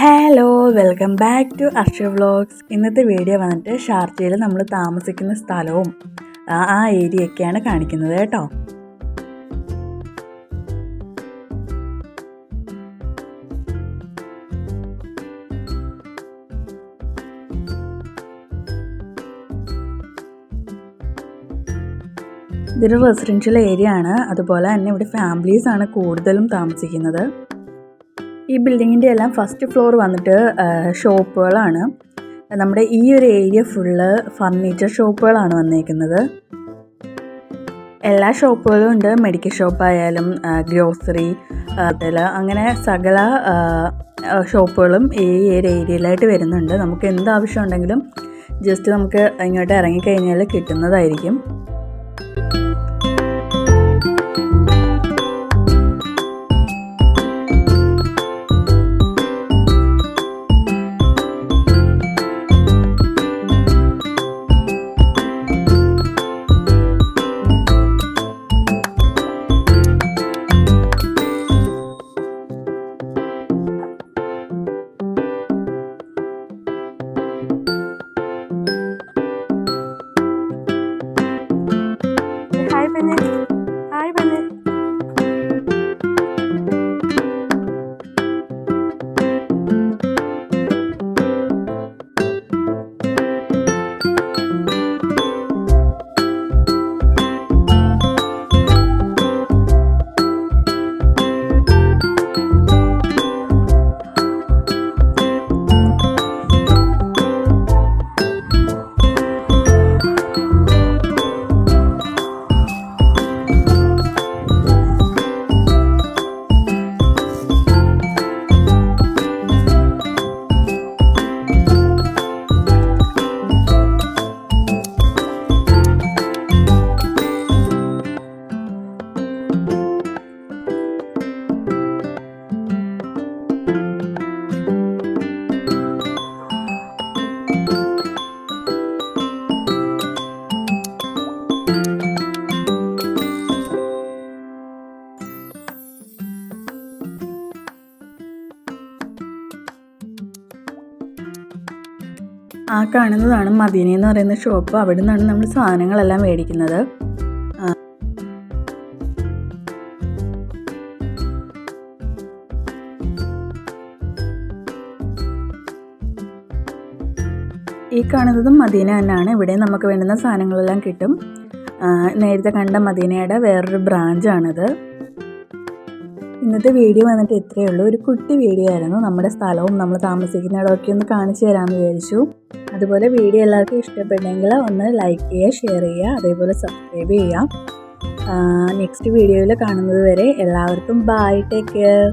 Hello welcome back to Arsha vlogs ഇന്നത്തെ video വന്നിട്ട് ഷാർജയിൽ നമ്മൾ താമസിക്കുന്ന സ്ഥലവും ആ ഏരിയ ഏരിയയൊക്കെയാണ് കാണിക്കുന്നത് കേട്ടോ. ഇതൊരു റെസിഡൻഷ്യൽ ഏരിയ ആണ്. അതുപോലെ തന്നെ ഇവിടെ ഫാമിലീസ് ആണ് കൂടുതലും താമസിക്കുന്നത്. ഈ ബിൽഡിങ്ങിന്റെ എല്ലാം ഫസ്റ്റ് ഫ്ലോർ വന്നിട്ട് ഷോപ്പുകളാണ് നമ്മുടെ ഈ ഒരു ഏരിയ ഫുള്ള് ഫർണിച്ചർ ഷോപ്പുകളാണ് വന്നേക്കുന്നത്. എല്ലാ ഷോപ്പുകളും ഉണ്ട്. മെഡിക്കൽ ഷോപ്പായാലും ഗ്രോസറി ഹോട്ടൽ അങ്ങനെ സകല ഷോപ്പുകളും ഈ ഒരു ഏരിയയിലായിട്ട് വരുന്നുണ്ട്. നമുക്ക് എന്ത് ആവശ്യം ഉണ്ടെങ്കിലും ജസ്റ്റ് നമുക്ക് ഇങ്ങോട്ട് ഇറങ്ങിക്കഴിഞ്ഞാൽ കിട്ടുന്നതായിരിക്കും. ആ കാണുന്നതാണ് മദീന എന്ന് പറയുന്ന ഷോപ്പ് അവിടെ നിന്നാണ് നമ്മൾ സാധനങ്ങളെല്ലാം മേടിക്കുന്നത്. ഈ കാണുന്നതും മദീന തന്നെയാണ്. ഇവിടെ നമുക്ക് വേണ്ടുന്ന സാധനങ്ങളെല്ലാം കിട്ടും. നേരത്തെ കണ്ട മദീനയുടെ വേറൊരു ബ്രാഞ്ചാണിത് ഇന്നത്തെ വീഡിയോ വന്നിട്ട് ഇത്രയേ ഉള്ളൂ. ഒരു കുട്ടി വീഡിയോ ആയിരുന്നു. നമ്മുടെ സ്ഥലവും നമ്മൾ താമസിക്കുന്ന ഇടമൊക്കെ ഒന്ന് കാണിച്ചു തരാമെന്ന് വിചാരിച്ചു. അതുപോലെ വീഡിയോ എല്ലാവർക്കും ഇഷ്ടപ്പെട്ടെങ്കിൽ ഒന്ന് ലൈക്ക് ചെയ്യുക ഷെയർ ചെയ്യുക അതേപോലെ സബ്സ്ക്രൈബ് ചെയ്യുക. നെക്സ്റ്റ് വീഡിയോയിൽ കാണുന്നത് വരെ എല്ലാവർക്കും ബൈ ടേക്ക് കെയർ